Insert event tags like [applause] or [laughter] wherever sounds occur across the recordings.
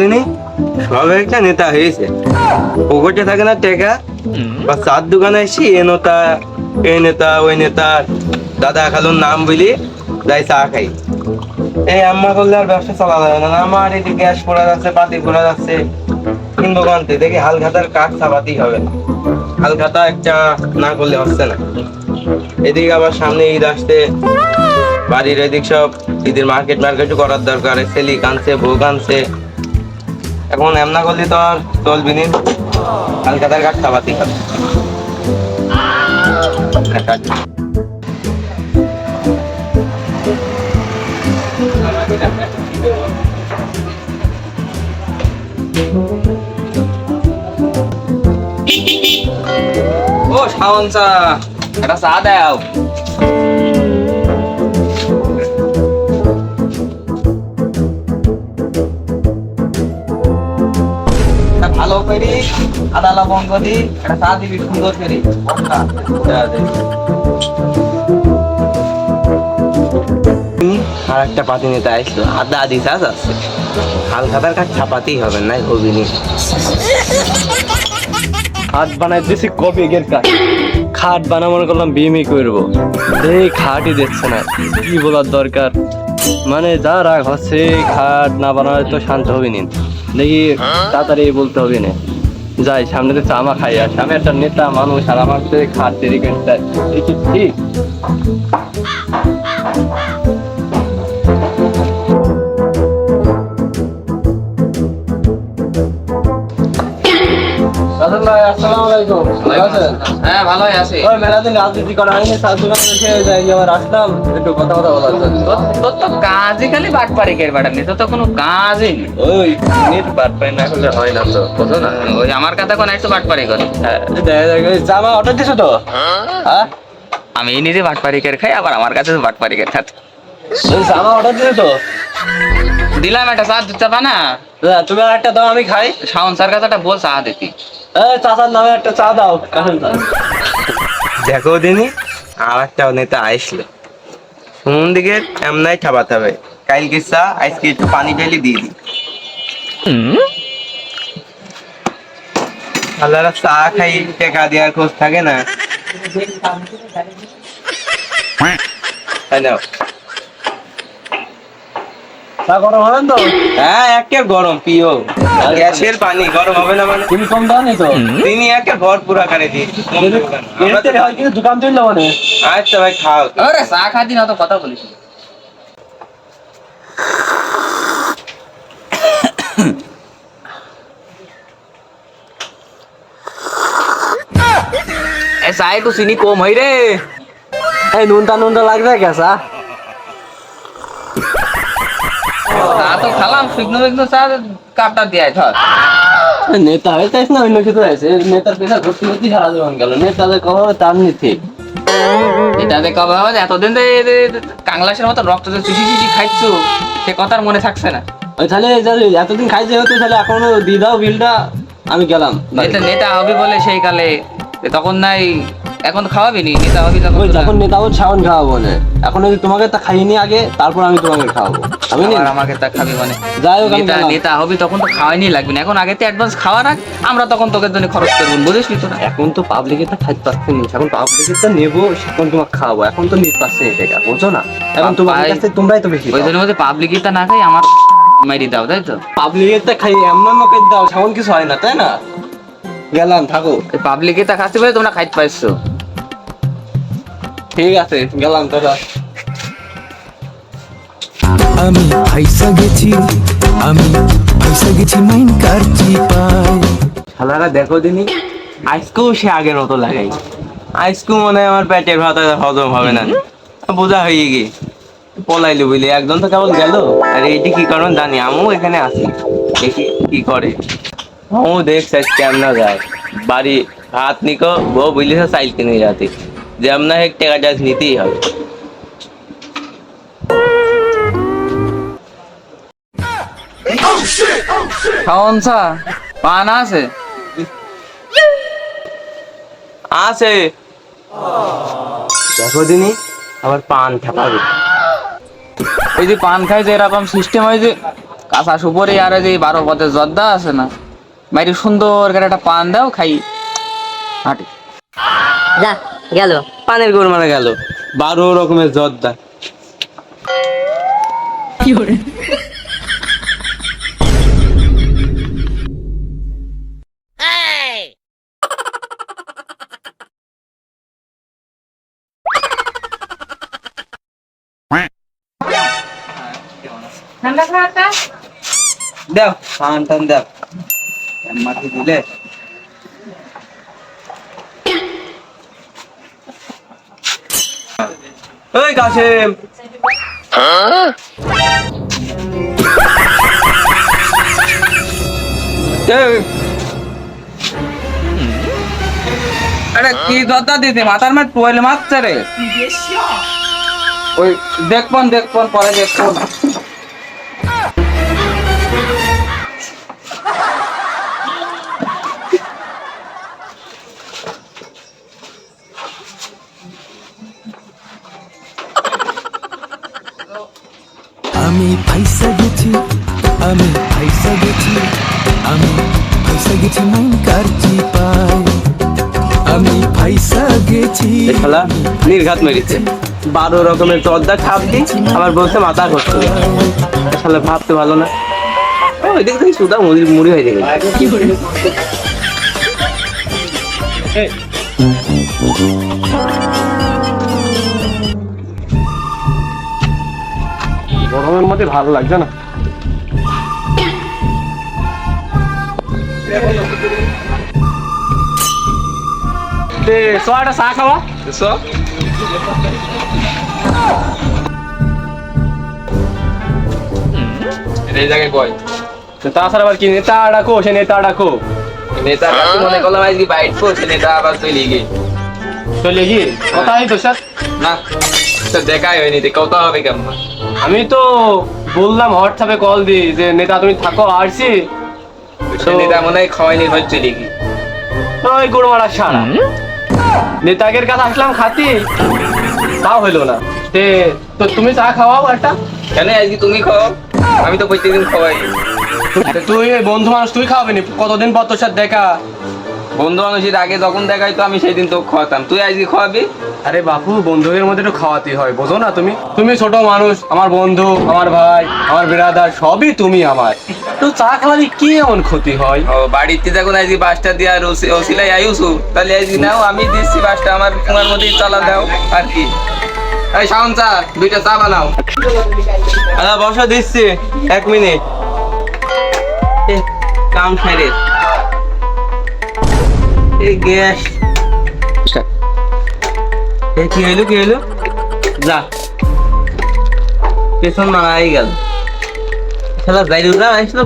দিনই সব একটা নেতা হয়েছে। পকেটে থাকে না টেকা বা চার দোকানে এসি এ নেতা এ নেতা ওই নেতা দাদা খালুর নাম বলি যাই চা খাই। এই আম্মা করলে আর ব্যবসা চালা যাবে না। আমার এদিকে গ্যাস পড়া যাচ্ছে পাতি পড়া যাচ্ছে। কানতে? দেখি হাল খাতার কাঠ চাপাতেই হবে হাল খাতা একটা না করলে হচ্ছে না। এদিকে আবার সামনে ঈদ আসতে বাড়ির এদিক সব ঈদের মার্কেট মার্কেটও করার দরকার। ছেলি কানছে বউ কানছে এখন এমনা করলি তো আর চলবি নি। হালকাতার কাঠ চাপাতেই হবে ও শাওন চা, একটা চা দাও। একটা করি আদা লবঙ্গ দি একটা চা দিবি সুন্দর করি। আর একটা পাতি নেতা আসলো। আদা আদি চাষ আছে। হালখাতার ছাপাতেই হবে না? খাট বানাই দিছি কপি গের কাঠ খাট বানাবার করলাম বিমি করব। এই খাটই দিচ্ছে না। কি বলার দরকার? মানে যা রাগ হচ্ছে খাট না বানালে তো শান্ত হবি নিন দেখি তাড়াতাড়ি বলতে হবে না। যাই, সামনে তো চামা খাই আসে আমি একটা নেতা মানুষ, আর আমার খাট দেরি ঠিক রাজন ভাই আসসালামু আলাইকুম। ভালো আছেন? হ্যাঁ ভালোই আছে। ওই মেলা রাজনীতি করা হয়নি সাত দোকানে বসে যাই আবার আসলাম একটু কথা কথা বলার জন্য। তোর- তোর তো কাজই খালি বাট পারি কে বাটার নেই তোর তো কোনো কাজই নেই। ওই নেট বাদ পাই না হলে হয় না তো বুঝো না। ওই আমার কথা কোন একটু বাট পারি করে জামা অর্ডার দিছো তো? হ্যাঁ। আমি নিজে বাট পারি কে খাই আবার আমার কাছে বাট পারি কে খাচ্ছে। ওই জামা অর্ডার দিছো তো? দিলাম একটা চা দিতে পারে না? তুমি আর একটা দাও আমি খাই। শাওন স্যার কাছে একটা বল চা দিতি। এই চাচার নামে একটা চা দাও কারণ দেখো দিনই আর একটা নেতা আসলো। শুনুন দিকে এমনাই ছাপাতে হবে। কালকে চা আজকে একটু পানি ঢেলে দিয়ে দিই। আল্লাহরা চা খাই টাকা দেওয়ার খোঁজ থাকে না। [laughs] নাও। চা গরম হবে তো? হ্যাঁ একে গরম পিও গ্যাসের পানি গরম হবে না মানে? তুমি কম দাও নি তো তিনি একে দিই হয় কিন্তু দোকান তুললে মানে? আচ্ছা ভাই খাও আরে চা খাদি না তো কথা বলিস এ চা একটু চিনি কম হই রে। এই নুনটা নুনটা লাগবে কেসা চা? তো খালাম শুকনো কাপটা দিয়ে ধর। নেতা হয়ে চাইছ না অন্য কিছু আছে নেতার পেশা ঘুরতে ঘুরতে সারা জীবন গেল। নেতাদের তার নি ঠিক এটাতে কবে হবে এতদিন তো কাংলাসের মতো রক্ত চুষি চুষি খাইছো সে কথার মনে থাকছে না। ওই তাহলে এতদিন খাইছে তাহলে এখনও দিয়ে দাও বিলটা আমি গেলাম নেতা নেতা হবে বলে সেই কালে তখন নাই এখন খাওয়াবি নি নেতা হবি ওই তো না। যখন নেতা ও ছাউন খাওয়াবো না এখন যদি তোমাকে তা খাইনি আগে তারপর আমি তোমাকে খাওয়াবো। আমি নি? আমাকে তা খাবি মানে। যাই হোক নেতা নেতা হবি তখন তো খাওয়াই লাগবে না। এখন আগে তো অ্যাডভান্স খাওয়া রাখ আমরা তখন তোকে জন্য খরচ করব বুঝিস নি তোরা। এখন তো পাবলিকের তো খাইতে পাচ্ছে না। এখন পাবলিকের তো নেব সেখন তোমাকে খাওয়াবো। এখন তো নিতে পারছে না টাকা বুঝো না? এখন তোমার কাছে তোমরাই তো বেশি ওই জন্য বলতে পাবলিকটা না খাই আমার মাইরি দাও তাই তো? পাবলিকের তো খাই এমন আমাকে দাও সেমন কিছু হয় না তাই না? গেলাম থাকো। পাবলিকে তা খাচ্ছি বলে তোমরা খাইতে পারছ ঠিক আছে গেলাম তোরা আমি ফাইসা গেছি আমি ফাইসা গেছি মাইন কার চিপায় শালারা দেখো দিনই আজকেও সে আগের মতো লাগাই। আজকেও মনে হয় আমার পেটের ভাত আর হজম হবে না। বোঝা হয়ে গিয়ে। পলাইলো বুঝলি একজন তো কেবল গেল। আর এইটি কি কারণ জানি আমিও এখানে আছি। দেখি কি করে। ও দেখছে কেমন যায় বাড়ি ভাত নিকো বউ বুঝলি চাইল কিনে যাতে। যেমন এক টাকাটা নিতেই হবে। পান আছে? আছে। দেখো দিনি আবার পান ঠাপাবে ওই যে পান খাই যে এরকম সিস্টেম হয় যে কাঁচা সুপরি আর ওই যে বারো পথে জর্দা আছে না বাইরে সুন্দর করে একটা পান দাও খাই। হাঁটি। যা। গেল। পানের গোড় মারা গেল। বারো রকমের জর্দা। দেও পান টান দেও। মাটি দিলে ওই কাশেম। এই, আরে কি মাথার মাঠ মারছে রে। ওই পরে দেখপন। আমি ফাইসা গেছি আমি ফাইসা গেছি আমি ফাইসা গেছি মাইন কারচি পাই আমি ফাইসা গেছি। শালা নির্ঘাত মেরেছে। বারো রকমের জর্দা খাপ দি আমার বলছে মাথা করতে শালা ভাবতে ভালো না। ওই দিক থেকে সুদা মুড়ি মুড়ি হয়ে গেল গরমের মধ্যে ভালো লাগছে না। সোয়াটা চা খাওয়া এই জায়গায় কয়? তাছাড়া আবার কি নেতা ডাকো সে নেতা ডাকো। নেতা কাকু মনে করলাম আজকে বাইট করছে নেতা আবার তুই লিগে চলে গিয়ে? কথা হয় তো স্যার। না তো দেখাই হয়নি তো কত হবে কেমন? আমি তো বললাম হোয়াটসঅ্যাপে কল দি যে নেতা তুমি থাকো আসছি সে নেতা মনে হয় খাওয়াইনি হচ্ছে লিগে ওই গুড় মারা সারা। নেতাগের কাছে আসলাম খাতি তাও হইল না। তে তো তুমি চা খাওয়াও একটা? কেন আজকে তুমি খাও আমি তো প্রত্যেকদিন খাওয়াই। তুই বন্ধু মানুষ তুই খাওয়াবি নি? কতদিন পর তোর সাথে দেখা? বন্ধু মানুষের আগে যখন দেখাই তো আমি সেই দিন তো খাওয়াতাম। তুই আজকে খাওয়াবি? আরে বাপু বন্ধুদের মধ্যে একটু খাওয়াতে হয় বোঝো না তুমি। তুমি ছোট মানুষ আমার বন্ধু আমার ভাই আমার বিরাদার সবই তুমি আমার তো চা খাওয়ালে কি এমন ক্ষতি হয়? ও বাড়িতে যখন আজকে বাসটা দিয়া ওসিলাই আইসু তাহলে আজকে নাও আমি দিচ্ছি বাসটা আমার তোমার মধ্যেই চালা দাও আর কি। এই শাওন চা দুইটা চা বানাও। আচ্ছা বসা দিচ্ছি এক মিনিট। কাম সাইরে। এই গ্যাস। এ কি হইল কি হইল? যা। পেছন মারাই গেল। খেলা আসলো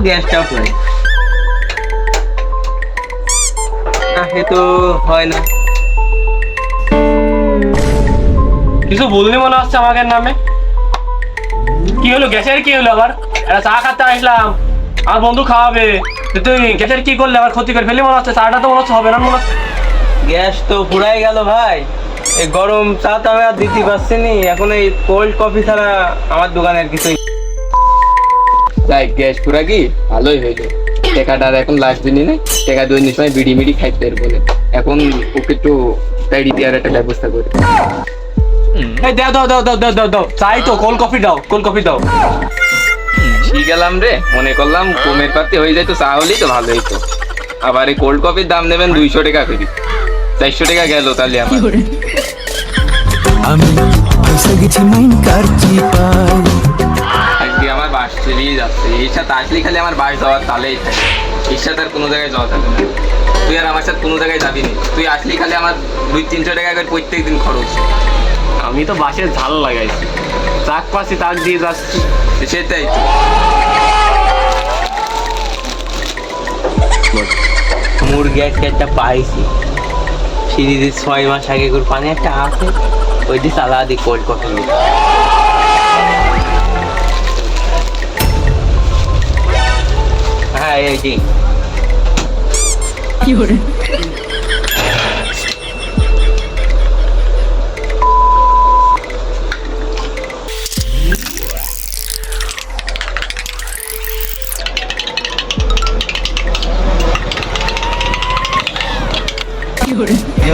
তো হয় না। কিছু বললি মনে হচ্ছে আমাকে নামে? কি হলো গ্যাসের কি হলো আবার? একটা চা খাতে আসলাম। আমার বন্ধু খাওয়াবে। তুই গ্যাসের কি করলে? আবার ক্ষতি করে ফেলি মনে হচ্ছে চাটা তো মনে হচ্ছে হবে না মনে হচ্ছে। গ্যাস তো পুরাই গেল ভাই। এই গরম চা তো আমি আর দিতে পারছি নি। এখন এই কোল্ড কফি ছাড়া আমার দোকানের কিছুই যাই গ্যাস পুরা কি? ভালোই হইল। টেকাটা আর এখন লাগবে নি না টেকা দুই সময় বিড়ি মিড়ি খাইতে এর বলে এখন ওকে একটু তাড়ি দেওয়ার একটা ব্যবস্থা করে। এই দাও দাও দাও দাও দাও দাও দাও। চাই তো কোল্ড কফি দাও কোল্ড কফি দাও। ঠিক গেলাম রে। মনে করলাম কমের পাতি হয়ে যায় তো চা হলেই তো ভালো হইতো। আবার এই কোল্ড কফির দাম নেবেন দুইশো টাকা করে। চারশো টাকা গেল তাহলে আমার। আমি ফাইসা গেছি মাইন কারচি পাই আজকে আমার বাস চলেই যাচ্ছে। এর সাথে আসলে খালি আমার বাস যাওয়ার তালেই থাকে। এর সাথে আর কোনো জায়গায় যাওয়া যাবে না। তুই আর আমার সাথে কোনো জায়গায় যাবি না। তুই আসলি খালি আমার দুই তিনশো টাকা করে প্রত্যেক দিন খরচ। আমি তো বাসে ঝাল লাগাইছি। চাক পাচ্ছি তাক দিয়ে যাচ্ছি। সেটাই তো। মুরগি আজকে একটা পাইছি। সিঁড়িতে ছয় মাস আগে করে পানি একটা আছে ওই দিয়ে চালা দি কোল্ড কফি হ্যাঁ এই জি এখন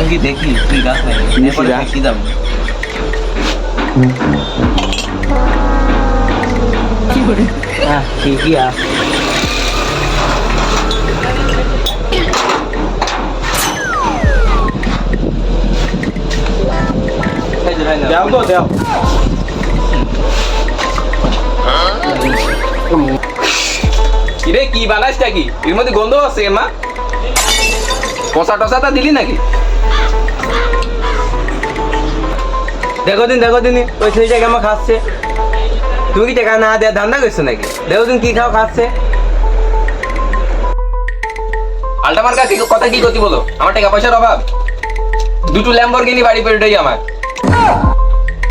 কি দেখি তুই গাছ নাই এরপরে যা। কি যাব। হ্যাঁ ঠিকই আছে দাও তো দাও। কিরে কি বানাইছটা কি এর মধ্যে গন্ধ আছে মা। কষা টসাটা দিলি নাকি? দেখো দিন দেখো দিন ওই ছেলেটা কেমন খাচ্ছে। তুমি কি টাকা না দেওয়ার ধান্দা করছ নাকি? দেখো দিন কি খাও খাচ্ছে। আলটা মার্কা কি কথা কি করতি বলো? আমার টাকা পয়সার অভাব। দুটো ল্যাম্বরগিনি বাড়ি পেরোটাই আমার।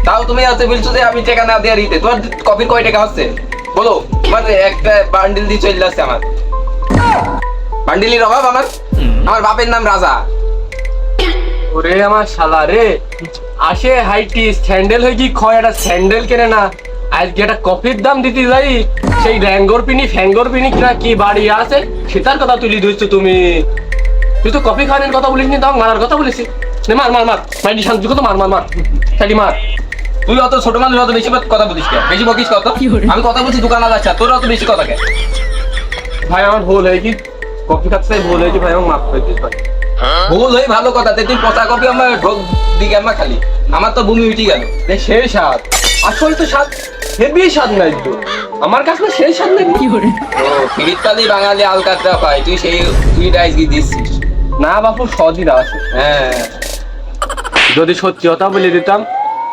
তাও তুমি আছে বলছো যে আমি টাকা না দেওয়ার দিতে তোমার কপির কয় টাকা হচ্ছে? বলো তোমার একটা বান্ডিল দিয়ে চলে আসছে আমার। বান্ডিলের অভাব আমার। আমার বাপের নাম রাজা। ওরে আমার শালা রে। আসে হাইটি স্যান্ডেল হয়ে কি খয় একটা স্যান্ডেল কেনে না। আজকে একটা কফির দাম দিতে যাই। সেই র্যাঙ্গর পিনি ফ্যাঙ্গর পিনি কিনা কি বাড়ি আছে? সেটার কথা তুলি ধরছো তুমি। তুই তো কফি খাওয়ানোর কথা বলিস নি তাও মারার কথা বলিস নে মার মার মার। মাইটি শান্তি কত মার মার মার। সাইডি মার। তুই অত ছোট মানুষ অত বেশি কথা বলিস কেন? বেশি বকিস কত? আমি কথা বলছি দোকান আলাদা তোর অত বেশি কথা কে ভাই আমার ভুল হয়ে কি কফি খাচ্ছে ভুল হয়েছে ভাই আমার মাফ করে দিস ভাই। ভুল হয়ে ভালো কথা তে তুই পচা কপি আমার ঢোক খালি। আমার তো বমি উঠি গেল। সেই স্বাদ। আসল তো স্বাদ হেভি স্বাদ নাই তো। আমার কাছে সেই স্বাদ নাকি ও ফিরিতকালি বাঙালি আলকাতরা পায়। তুই সেই তুই রাইস দিচ্ছিস। না বাপু আছে। হ্যাঁ। যদি সত্যি কথা বলে দিতাম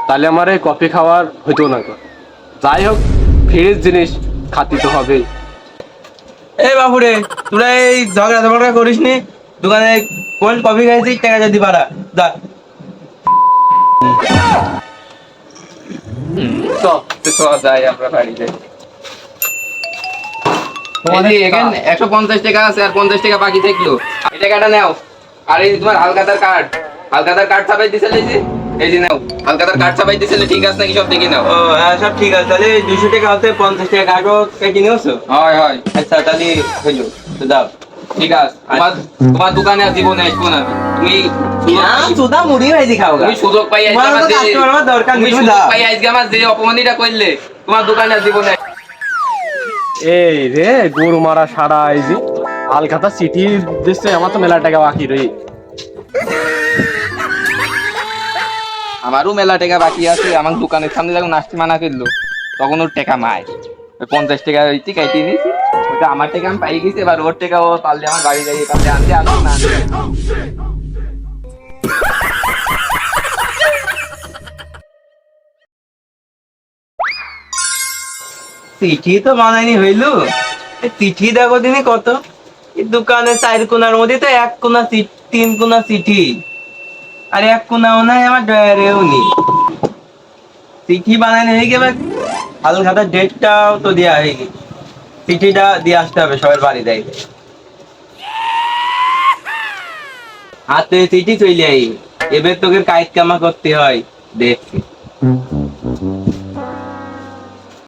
তাহলে আমার এই কফি খাওয়ার হইতো না যাই হোক ফ্রেশ জিনিস খাতি তো হবেই। এই বাবুরে তোরা এই ঝগড়া ঝগড়া করিস নি দোকানে কোন কফি খাইছিস টাকা যদি পারা যা তো তো চল যাই আমরা বাড়ি যাই এই যে এখানে একশো পঞ্চাশ টাকা আছে আর পঞ্চাশ টাকা বাকি থাকল। এই টাকাটা নাও। আর এই তোমার হালকাতার কার্ড হালকাতার কার্ড ছাপাই দিছিল এই যে। এই যে নাও হালকাতার কার্ড ছাপাই দিছিল ঠিক আছে নাকি সব দেখে নাও। ও হ্যাঁ সব ঠিক আছে। তাহলে দুশো টাকা হতে পঞ্চাশ টাকা কাটো কেটে নিয়েছো হয় হয়। আচ্ছা তাহলে হইল। তো দাও ঠিক আছে। তোমার তোমার দোকানে আর জীবনে আসব না তুমি সুদা মুড়ি ভাইজি খাও তুমি সুযোগ পাই আজকে আমার মতো যে- customer আমার দরকার তুমি তুমি সুযোগ পাই আজকে আমার যে অপমানিটা করলে তোমার দোকানে জীবনে এই রে গরু মারা সারা এই যে আলকাতা সিটি দিচ্ছে আমার তো মেলা টাকা বাকি রই আমারও মেলা টাকা বাকি আছে আমার দোকানের সামনে যখন নাস্তি মানা করল তখন ওর টাকা মায় পঞ্চাশ টাকা হইতে কাইতে নিয়েছি ওটা আমার টাকা আমি পাই গেছি এবার ওর টাকা ও পারলে আমার বাড়ি যাই পারলে আনতে আনো না। চিঠি তো বানাইনি হইল। চিঠি দেখো দিনই কত। দোকানে চার কোনার মধ্যে তো এক কোনা তিন কোনা চিঠি আর এক কোনাও নাই, আমার ডয়ারেও নেই। চিঠি বানাইনি হয়ে গেলে হাল ডেটটাও তো দেওয়া হয়ে গেছে চিঠিটা দিয়ে আসতে হবে সবার বাড়ি দেয় হাতে চিঠি চলে আই। এবার তোকে কাইট কামা করতে হয় দেখছি।